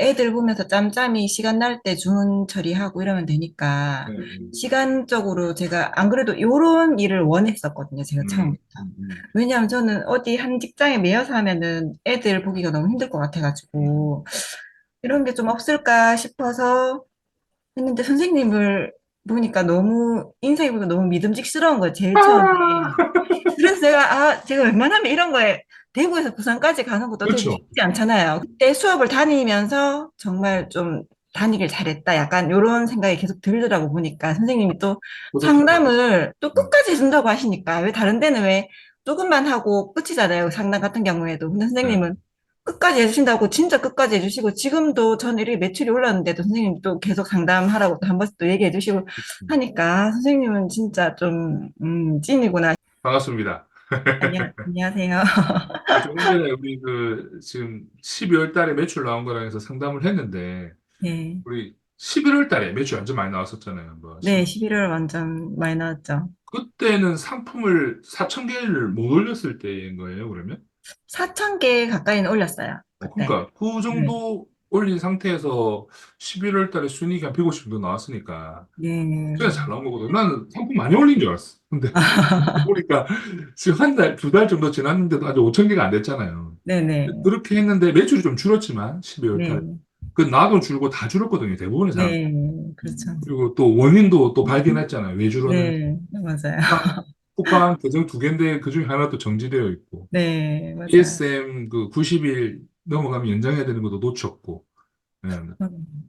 애들 보면서 짬짬이 시간 날 때 주문 처리하고 이러면 되니까 네, 음, 시간적으로 제가 안 그래도 요런 일을 원했었거든요. 제가 음, 처음부터. 음, 음. 왜냐하면 저는 어디 한 직장에 매여서 하면은 애들 보기가 너무 힘들 것 같아가지고 이런 게 좀 없을까 싶어서 했는데 선생님을 보니까 너무 인생이 보니까 너무 믿음직스러운 거예요. 제일 처음에. 그래서 제가 아 제가 웬만하면 이런 거에 대구에서 부산까지 가는 것도 그렇죠. 쉽지 않잖아요. 그때 수업을 다니면서 정말 좀 다니길 잘했다. 약간 이런 생각이 계속 들더라고 보니까 선생님이 또 그렇죠. 상담을 또 끝까지 해준다고 하시니까 왜 다른 데는 왜 조금만 하고 끝이잖아요. 상담 같은 경우에도. 근데 네. 선생님은 끝까지 해주신다고 진짜 끝까지 해주시고 지금도 저는 이렇게 매출이 올랐는데도 선생님 또 계속 상담하라고 또 한 번씩 또 얘기해 주시고 하니까 선생님은 진짜 좀 음, 찐이구나. 반갑습니다. 안녕, 안녕하세요. 조금 전에 우리 그 지금 12월 달에 매출 나온 거라 해서 상담을 했는데 네. 우리 11월 달에 매출 완전 많이 나왔었잖아요. 뭐 네, 11월 완전 많이 나왔죠. 그때는 상품을 4천 개를 못 올렸을 때인 거예요, 그러면? 4천 개 가까이는 올렸어요. 어, 그때. 그러니까 그 네. 정도 올린 상태에서 11월 달에 순이익이 한 150 정도 나왔으니까 네. 진짜 잘 나온 거거든. 나는 상품 많이 올린 줄 알았어. 근데 보니까 지금 한 달, 두 달 정도 지났는데도 아직 5천 개가 안 됐잖아요. 네네. 그렇게 했는데 매출이 좀 줄었지만 12월 네. 달. 그 나도 줄고 다 줄었거든요. 대부분의 사람. 네. 그렇죠. 그리고 또 원인도 또 발견했잖아요. 왜 줄었는지. 네. 맞아요. 쿠팡 계정 두 개인데 그 중에 하나 또 정지되어 있고. 네. 맞아요. ESM 그 90일 넘어가면 연장해야 되는 것도 놓쳤고. 네. 음.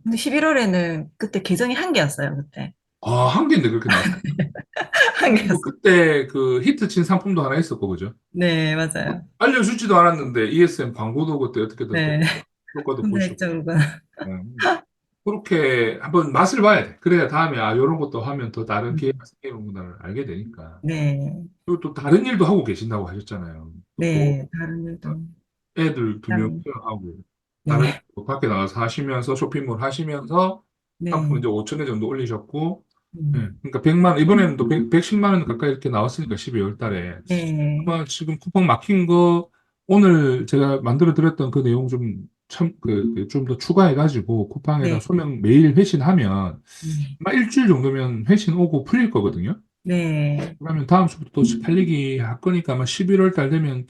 근데 11월에는 그때 계정이 한 개였어요. 그때. 아, 한 개인데 그렇게 나왔어요. 한 개였어요. 그때 그 히트 친 상품도 하나 있었고, 그죠? 네. 맞아요. 알려주지도 않았는데 ESM 광고도 그때 어떻게든 네. 또 효과도. 좀 그거. 네. 그렇게 한번 맛을 봐야 돼. 그래야 다음에 아, 이런 것도 하면 더 다른 기회가 생기는구나를 알게 되니까. 네. 그리고 또 다른 일도 하고 계신다고 하셨잖아요. 네. 다른 일도. 애들 두명 다른- 키워하고 다른 네. 또 밖에 나가서 하시면서 쇼핑몰 하시면서 네. 상품 이제 5천 원 정도 올리셨고 음. 네. 그러니까 100만 원 이번에는 또 100, 110만 원 가까이 이렇게 나왔으니까 12월 달에 네. 아마 지금 쿠팡 막힌 거 오늘 제가 만들어 드렸던 그 내용 좀 참그좀 더 추가해 가지고 쿠팡에다 네. 소명 매일 회신하면 음. 아마 일주일 정도면 회신 오고 풀릴 거거든요. 네. 그러면 다음 주부터 또 팔리기 할 거니까 아마 11월 달 되면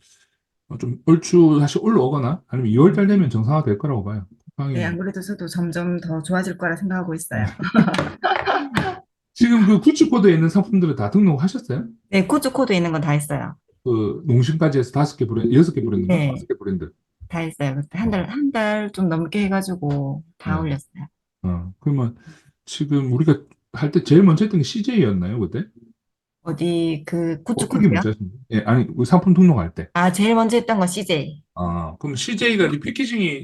어, 좀 얼추 다시 올라오거나 아니면 2월 달 되면 정상화 될 거라고 봐요. 쿠팡이 네, 안 그래도 저도 점점 더 좋아질 거라 생각하고 있어요. 지금 그 구찌 코드에 있는 상품들은 다 등록하셨어요? 네, 코드 코드 있는 건 다 했어요. 그 농심까지 해서 다섯 개 브랜드, 여섯 개 브랜드인가? 네. 다섯 개 브랜드. 다 했어요. 그때 한 달, 한 달 좀 넘게 해가지고 다 네. 올렸어요. 어, 그러면 지금 우리가 할 때 제일 먼저 했던 게 CJ였나요, 그때? 어디 그 어떻게 코드요? 먼저 했습니까? 예, 아니, 우리 상품 등록할 때. 아, 제일 먼저 했던 건 CJ. 아, 그럼 CJ가 이 패키징이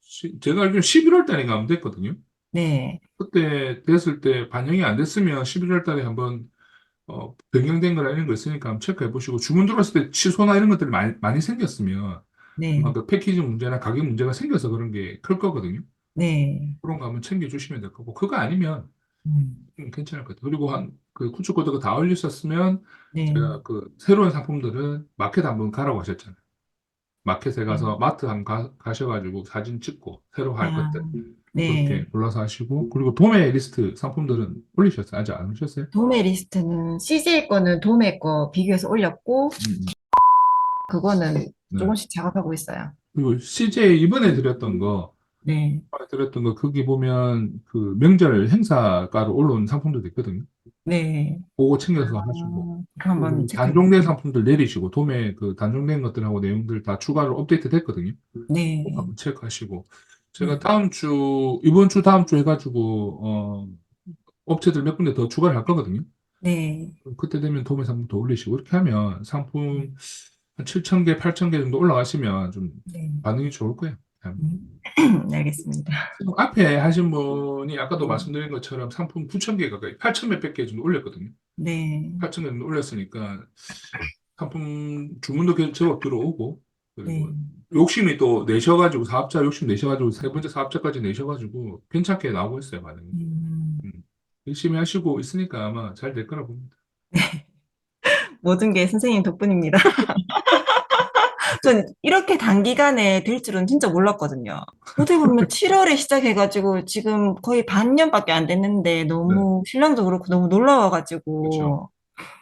시- 제가 알기로는 11월 달인가 하면 됐거든요. 네, 그때 됐을 때 반영이 안 됐으면 11월 달에 한번 어, 변경된 거나 이런 거 있으니까 한번 체크해 보시고 주문 들어왔을 때 취소나 이런 것들이 많이, 많이 생겼으면 네, 아마 그 패키징 문제나 가격 문제가 생겨서 그런 게 클 거거든요. 네. 그런 거 한번 챙겨주시면 될 거고 그거 아니면 음, 음, 괜찮을 것 같아요. 그리고 한그 쿠츠 코드가 다 올리셨으면 네, 제가 그 새로운 상품들은 마켓 한번 가라고 하셨잖아요. 마켓에 가서 마트 한번 가, 가셔가지고 사진 찍고 새로 할 네. 아, 것들 네. 그렇게 골라서 하시고 그리고 도매 리스트 상품들은 올리셨어요? 아직 안 올리셨어요? 도매 리스트는 CJ 거는 도매 거 비교해서 올렸고 음, 음. 그거는 네. 조금씩 작업하고 있어요. 그리고 CJ 이번에 드렸던 거 네, 이번에 드렸던 거 거기 보면 그 명절 행사가로 올라온 상품들도 있거든요. 네. 그거 챙겨서 하시고 아, 그거 한번 체크해 단종된 상품들 내리시고 도매 그 단종된 것들하고 내용들 다 추가로 업데이트 됐거든요. 네, 꼭 한번 체크하시고 제가 네. 다음 주 이번 주 다음 주 해가지고 어 업체들 몇 군데 더 추가를 할 거거든요. 네, 그때 되면 도매 상품 더 올리시고 이렇게 하면 상품 한 7천 개, 8천 개 정도 올라가시면 좀 네. 반응이 좋을 거예요. 음, 알겠습니다. 지금 앞에 하신 분이 아까도 말씀드린 것처럼 상품 9천 개 가까이 8천 몇백 개 정도 올렸거든요. 네, 8천 개 정도 올렸으니까 상품 주문도 계속 제법 들어오고 그리고 네. 욕심이 또 내셔가지고 사업자 욕심 내셔가지고 세 번째 사업자까지 내셔가지고 괜찮게 나오고 있어요 반응이 음, 열심히 하시고 있으니까 아마 잘 될 거라 봅니다. 모든 게 선생님 덕분입니다. 전 이렇게 단기간에 될 줄은 진짜 몰랐거든요. 어떻게 보면 7월에 시작해가지고 지금 거의 반년밖에 안 됐는데 네, 너무 신랑도 그렇고 너무. 놀라워가지고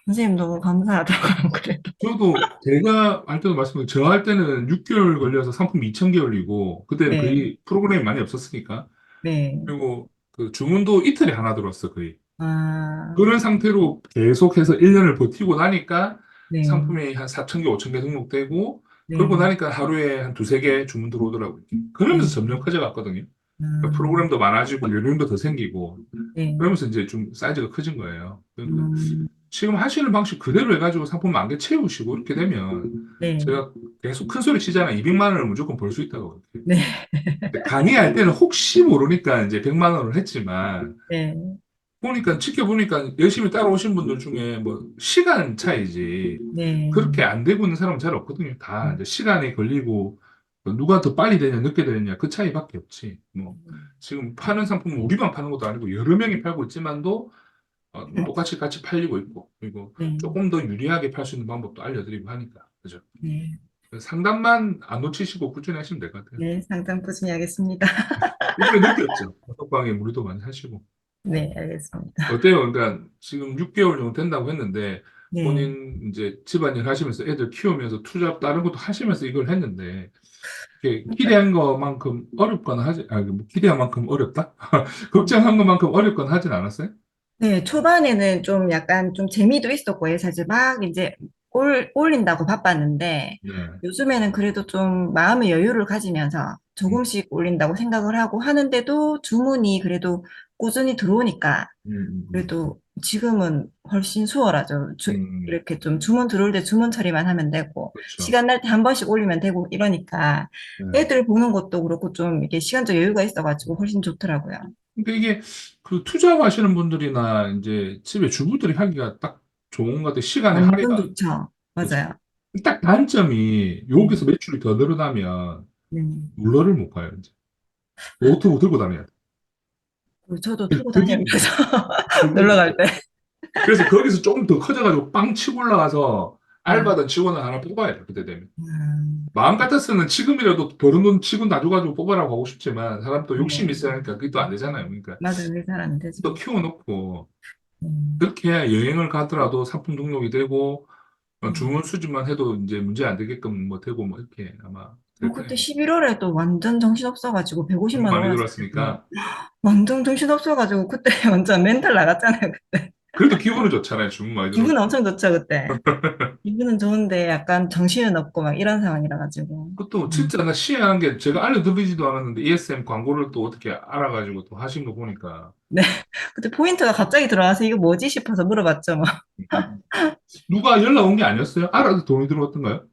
선생님 너무 감사하다고 그래도. 저도 제가 할 때도 말씀드린 저 할 때는 6개월 걸려서 상품 2,000개월이고 그때는 네, 거의 프로그램이 많이 없었으니까 네. 그리고 그 주문도 이틀에 하나 들어왔어 거의 아, 그런 상태로 계속해서 1년을 버티고 나니까 네, 상품이 한 4,000개, 5,000개 등록되고 그러고 네, 나니까 하루에 한 두세 개 주문 들어오더라고요. 그러면서 점점 커져갔거든요. 그러니까 아, 프로그램도 많아지고 요령도 더 생기고 네, 그러면서 이제 좀 사이즈가 커진 거예요. 그러니까 음, 지금 하시는 방식 그대로 해가지고 상품 만개 채우시고 이렇게 되면 네, 제가 계속 큰 소리 치잖아요. 200만 원을 무조건 벌 수 있다고. 네, 강의할 때는 혹시 모르니까 이제 100만 원을 했지만 네, 보니까 지켜보니까 열심히 따라오신 분들 중에 뭐 시간 차이지 네, 그렇게 안 되고 있는 사람은 잘 없거든요. 다 이제 시간이 걸리고 뭐 누가 더 빨리 되냐 늦게 되냐 그 차이밖에 없지. 뭐 지금 파는 상품은 우리만 파는 것도 아니고 여러 명이 팔고 있지만도 어, 똑같이 같이 팔리고 있고 그리고 네, 조금 더 유리하게 팔 수 있는 방법도 알려드리고 하니까 그죠. 네, 상담만 안 놓치시고 꾸준히 하시면 될 것 같아요. 네, 상담 꾸준히 하겠습니다. 이번에 느꼈죠. 단톡방에 무료도 많이 하시고. 네, 알겠습니다. 어때요? 그러니까 지금 6개월 정도 된다고 했는데 네. 본인 이제 집안일 하시면서 애들 키우면서 투잡 다른 것도 하시면서 이걸 했는데 이렇게 기대한 것만큼 어렵거나 하지 아 뭐 기대한 만큼 어렵다? 걱정한 것만큼 어렵거나 하진 않았어요? 네, 초반에는 좀 약간 좀 재미도 있었고, 해서 이제 막 이제 올, 올린다고 바빴는데, 네. 요즘에는 그래도 좀 마음의 여유를 가지면서 조금씩 올린다고 생각을 하고 하는데도 주문이 그래도 꾸준히 들어오니까, 음, 음, 그래도 지금은 훨씬 수월하죠. 주- 음, 이렇게 좀 주문 들어올 때 주문 처리만 하면 되고, 그렇죠. 시간 날 때 한 번씩 올리면 되고, 이러니까 네. 애들 보는 것도 그렇고 좀 이게 시간적 여유가 있어가지고 훨씬 좋더라고요. 그러니까 이게 그 투잡하시는 분들이나 이제 집에 주부들이 하기가 딱 좋은 것 같아요. 시간의 완전 할애가 좋죠. 맞아요. 딱 단점이 여기서 매출이 더 늘어나면 네. 물러를 못 가요, 이제. 노트북 들고 다녀야 돼. 저도 그- 그게 다니면서 놀러 갈 때. 그래서 거기서 조금 더 커져가지고 빵 치고 올라가서 네. 알바든 직원을 하나 뽑아야 돼, 그때 되면. 음, 마음 같았으면 지금이라도 버는 돈 직원 놔줘가지고 뽑아라고 하고 싶지만 사람 또 욕심이 네. 있으니까 그게 또 안 되잖아요. 그러니까 맞아요. 그게 잘안 되죠. 또 키워놓고 음, 그렇게 여행을 가더라도 상품 등록이 되고 어, 음. 주문 수집만 해도 이제 문제 안 되게끔 뭐 되고 뭐 이렇게 아마 될 어, 그때 거예요. 11월에 또 완전 정신없어가지고 150만 원 많이. 들어왔으니까 완전 정신없어가지고 그때 완전 멘탈 나갔잖아요. 그때. 그래도 기분은 좋잖아요. 주문 많이 들어. 기분 엄청 좋죠, 그때. 기분은 좋은데 약간 정신은 없고 막 이런 상황이라 가지고. 그것도 진짜 나 시행한 게 제가 알려드리지도 않았는데 ESM 광고를 또 어떻게 알아가지고 또 하신 거 보니까 그때 포인트가 갑자기 들어와서 이거 뭐지 싶어서 물어봤죠. 뭐. 누가 연락 온 게 아니었어요? 알아도 돈이 들어왔던가요?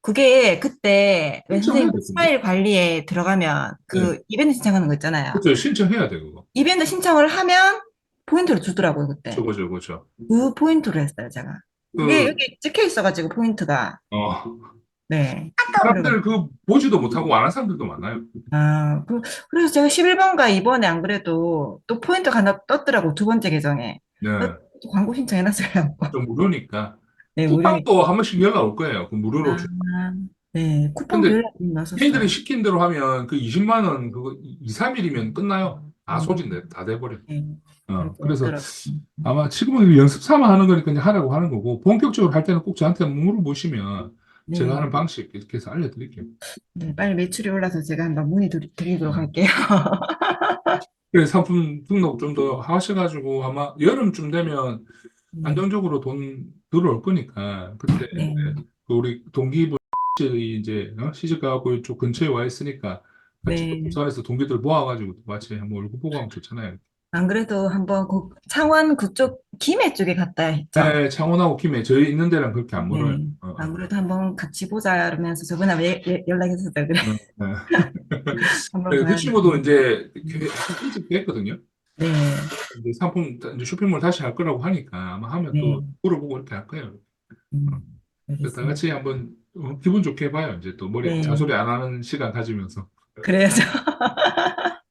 그게 그때 왜 신청해야 선생님 되거든요. 스마일 관리에 들어가면 그 이벤트 신청하는 거 있잖아요. 그렇죠. 신청해야 돼 그거. 이벤트 신청을 하면 포인트를 주더라고요, 그때. 저거 저거 저. 그 포인트로 했어요, 제가. 그, 그게 여기 찍혀 있어가지고, 포인트가. 어, 네. 사람들 그 보지도 못하고 안 한 사람들도 많아요. 아, 그, 그래서 제가 11번가 이번에 안 그래도 또 포인트가 하나 떴더라고, 두 번째 계정에. 네. 또 광고 신청해놨어요. 좀 무료니까. 네. 쿠팡도 한 번씩 연락 올 거예요. 그 무료로. 아, 주- 네, 근데 연락이 왔었어요. 회의들이 시킨 대로 하면 그 20만 원 그거 2, 3일이면 끝나요. 다 음. 소진돼. 다 돼버려. 네, 어, 그래서. 아마 지금은 연습 삼아 하는 거니까 이제 하라고 하는 거고 본격적으로 할 때는 꼭 저한테 물어보시면 네, 제가 하는 방식 이렇게 해서 알려드릴게요. 네, 빨리 매출이 올라서 제가 한번 문의 드리- 드리도록 할게요. 그래서 상품 등록 좀 더 하셔가지고 아마 여름쯤 되면 안정적으로 돈 들어올 거니까 그때 네. 그 우리 동기분 이 이제 어? 시집 가고 이쪽 근처에 와 있으니까 네. 부산에서 동기들 모아가지고 같이 한번 얼굴 보고 하면 좋잖아요. 안 그래도 한번 그 창원 그쪽 김해 쪽에 갔다 했죠. 네, 창원하고 김해 저희 있는 데랑 그렇게 안 멀어요. 네. 어, 어. 안 그래도 한번 같이 보자 이러면서 저번에 예- 예- 연락했었어요. 그래. 네. 한번 네, 그 친구도 이제 일찍 했거든요. 네. 이제 상품 이제 쇼핑몰 다시 할 거라고 하니까 아마 하면 또 네. 물어보고 이렇게 할 거예요. 음, 그래서 다 알겠습니다. 같이 한번 어, 기분 좋게 봐요. 이제 또 머리 네. 잔소리 안 하는 시간 가지면서. 그래야죠.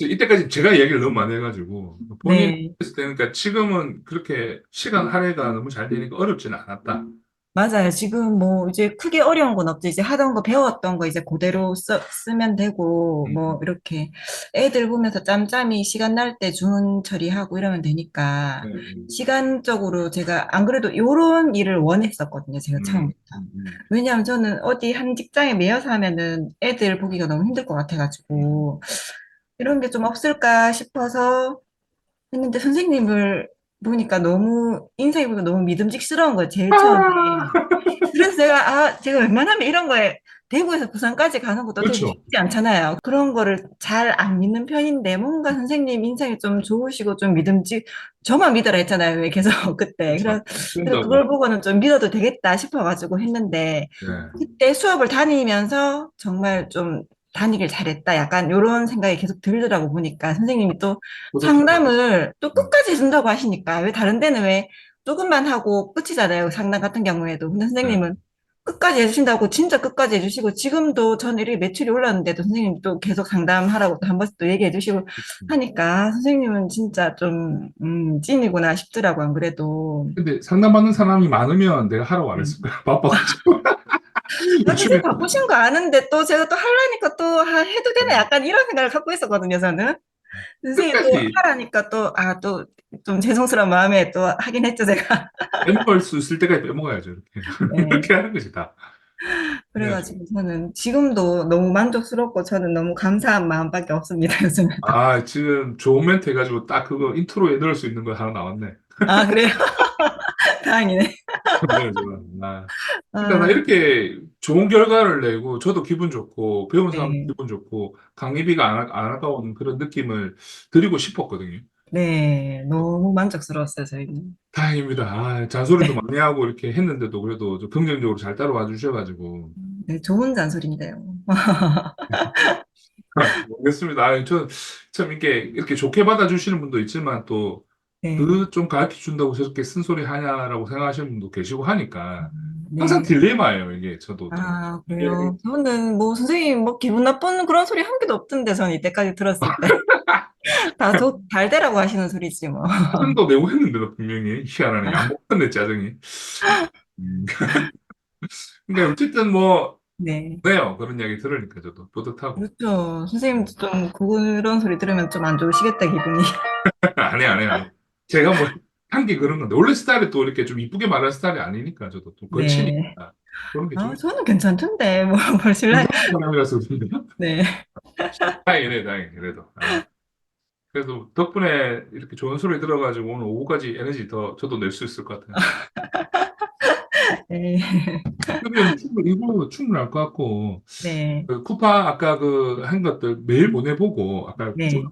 이때까지 제가 얘기를 너무 많이 해가지고 본인 네. 했을 때는 그러니까 지금은 그렇게 시간 할애가 너무 잘 되니까 어렵지는 않았다. 맞아요. 지금 뭐 이제 크게 어려운 건 없죠. 이제 하던 거 배웠던 거 이제 그대로 써, 쓰면 되고 뭐 음, 이렇게 애들 보면서 짬짬이 시간 날때 주문 처리하고 이러면 되니까 네, 음, 시간적으로 제가 안 그래도 요런 일을 원했었거든요. 제가 음, 처음부터. 음, 음. 왜냐하면 저는 어디 한 직장에 매여서 하면은 애들 보기가 너무 힘들 것 같아가지고 이런 게 좀 없을까 싶어서 했는데 선생님을 보니까 너무 인상이 보니까 너무 믿음직스러운 거예요. 제일 처음에. 그래서 제가 아 제가 웬만하면 이런 거에 대구에서 부산까지 가는 것도 그렇죠. 쉽지 않잖아요. 그런 거를 잘 안 믿는 편인데 뭔가 선생님 인상이 좀 좋으시고 좀 믿음직 저만 믿어라 했잖아요. 왜 계속 그때. 그래서 그래서. 그걸 보고는 좀 믿어도 되겠다 싶어가지고 했는데 네. 그때 수업을 다니면서 정말 좀 다니길 잘했다. 약간 이런 생각이 계속 들더라고 보니까 선생님이 또 상담을 또 끝까지 해준다고 하시니까 왜 다른 데는 왜 조금만 하고 끝이잖아요. 상담 같은 경우에도. 근데 네. 선생님은 끝까지 해주신다고 진짜 끝까지 해주시고 지금도 저는 이렇게 매출이 올랐는데도 선생님 또 계속 상담하라고 또 한 번씩 또 얘기해 주시고 하니까 선생님은 진짜 좀 음, 찐이구나 싶더라고 안 그래도. 근데 상담받는 사람이 많으면 내가 하라고 안 했을 거야. 바빠가지고. 나 요즘에 선생님 바쁘신 거 아는데 또 제가 또 하려니까 또 아, 해도 되나 약간 이런 생각을 갖고 있었거든요 저는. 선생님 또 끝까지 하라니까 또 아 또 좀 죄송스러운 마음에 또 하긴 했죠 제가. 빼먹을 수 있을 때까지 빼먹어야죠. 이렇게. 네. 그렇게 하는 것이 다. 그래가지고 저는 지금도 너무 만족스럽고 저는 너무 감사한 마음밖에 없습니다, 요즘은. 아, 지금 좋은 멘트 해가지고 딱 그거 인트로에 넣을 수 있는 거 하나 나왔네. 아, 그래요? 다행이네. 네, 그러니까 나 아, 이렇게 좋은 결과를 내고 저도 기분 좋고 배운 사람도 네. 기분 좋고 강의비가 안, 아- 안 아까운 그런 느낌을 드리고 싶었거든요. 네. 너무 만족스러웠어요, 저희는. 다행입니다. 아, 잔소리도 많이 하고 이렇게 했는데도 그래도 좀 긍정적으로 잘 따라와 주셔가지고. 네, 좋은 잔소리인데요. 모르겠습니다. 아, 저참 이렇게 이렇게 좋게 받아주시는 분도 있지만 또 네. 그 좀 가르쳐 준다고 저렇게 쓴소리 하냐라고 생각하시는 분도 계시고 하니까 항상 네. 딜레마예요, 이게 저도 좀. 아, 이게 그래요. 저는 뭐 선생님 뭐 기분 나쁜 그런 소리 한 개도 없던데, 저는 이때까지 들었을 때. 다 좋, 잘 되라고 하시는 소리지, 뭐. 짜증도 내고 했는데도 분명히 희한하네. 안 먹었네, 짜증이. 음. 그러니까 어쨌든 뭐 네. 네요. 그런 이야기 들으니까 저도 뿌듯하고. 그렇죠. 선생님도 좀 그런 소리 들으면 좀 안 좋으시겠다, 기분이. 아니, 아니, 아니. 제가 뭐, 한 게 그런 건데. 원래 스타일이 또 이렇게 좀 이쁘게 말하는 스타일이 아니니까, 저도 좀 네. 거치니까. 그런 게 좀, 아, 저는 괜찮던데, 뭐, 벌실라. 무서운 사람이라서 그런데. 네. 다행이네, 다행이네, 그래도. 아, 그래도 덕분에 이렇게 좋은 소리 들어가지고 오늘 오후까지 에너지 더 저도 낼 수 있을 것 같아요. 네. 그러면 충분, 이거 충분할 것 같고, 네. 그 쿠파 아까 그 한 것들 매일 보내보고, 아까 좀 네.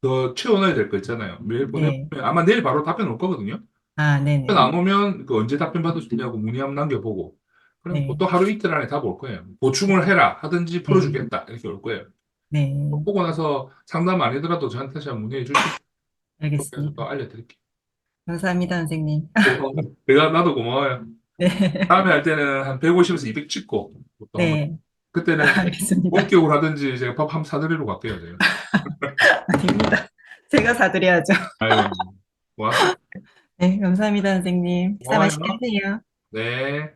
더 채워넣어야 될 거 있잖아요. 매일 네. 보내보면 아마 내일 바로 답변 올 거거든요. 아, 답변 네네. 안 오면 그 언제 답변 받을 수 있냐고 문의 한번 남겨보고, 그럼 네. 또 하루 이틀 안에 답 올 거예요. 보충을 해라 하든지 네. 풀어주겠다 이렇게 올 거예요. 네. 보고 나서 상담 아니더라도 저한테 다시 한번 문의해 주시면 그렇게 해서 알겠습니다. 또 알려드릴게요. 감사합니다, 선생님. 고마워요. 내가 나도 고마워요. 네. 다음에 할 때는 한 150에서 200 찍고 또 한번 네. 그때는 알겠습니다. 원격으로 하든지 제가 밥 한번 사드리러 갈게요. 제가. 아닙니다. 제가 사드려야죠. 아유, 와, 네, 감사합니다, 선생님. 식사 고마워요. 맛있게 하세요. 네.